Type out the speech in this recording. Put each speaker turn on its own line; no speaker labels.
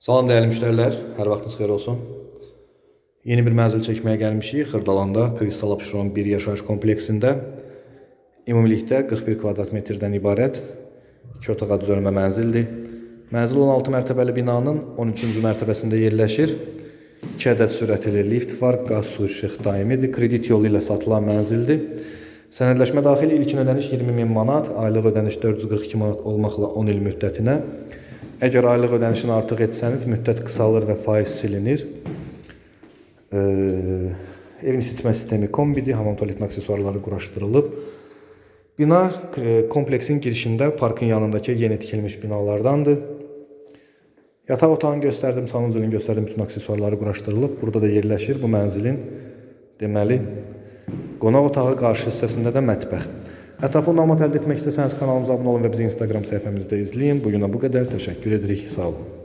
Salam dəyərli müştərilər, hər vaxtınız xeyir olsun. Yeni bir mənzil çəkməyə gəlmişik. Xırdalanda Kristal Abşeron 1 yaşayış kompleksində ümumilikdə 41 kvadrat metrdən ibarət 2 otağa düzəlmə mənzildir. Mənzil 16 mərtəbəli binanın 13-cü mərtəbəsində yerləşir. 2 ədəd sürətli lift var, qaz su işıq daimidir. Kredit yolu ilə satılan mənzildir. Sənədləşmə daxil ilkin ödəniş 20 min manat, aylıq ödəniş 442 manat olmaqla 10 il müddətinə. Əgər aylıq ödənişini artıq etsəniz, müddət qısalır və faiz silinir. Ee, evin isitmə sistemi kombidir, hamam tualetin aksesuarları quraşdırılıb. Bina e, kompleksin girişində parkın yanındakı yeni tikilmiş binalardandır. Yataq otağını göstərdim, sanuzulunu göstərdim, bütün aksesuarları quraşdırılıb. Burada da yerləşir bu mənzilin deməli qonaq otağı qarşı hissəsində də mətbəx. Ətraflı məlumat əldə etmək istəsəniz kanalımıza abunə olun və bizi Instagram səhifəmizdə izləyin. Bu günə bu qədər. Təşəkkür edirik. Sağ olun.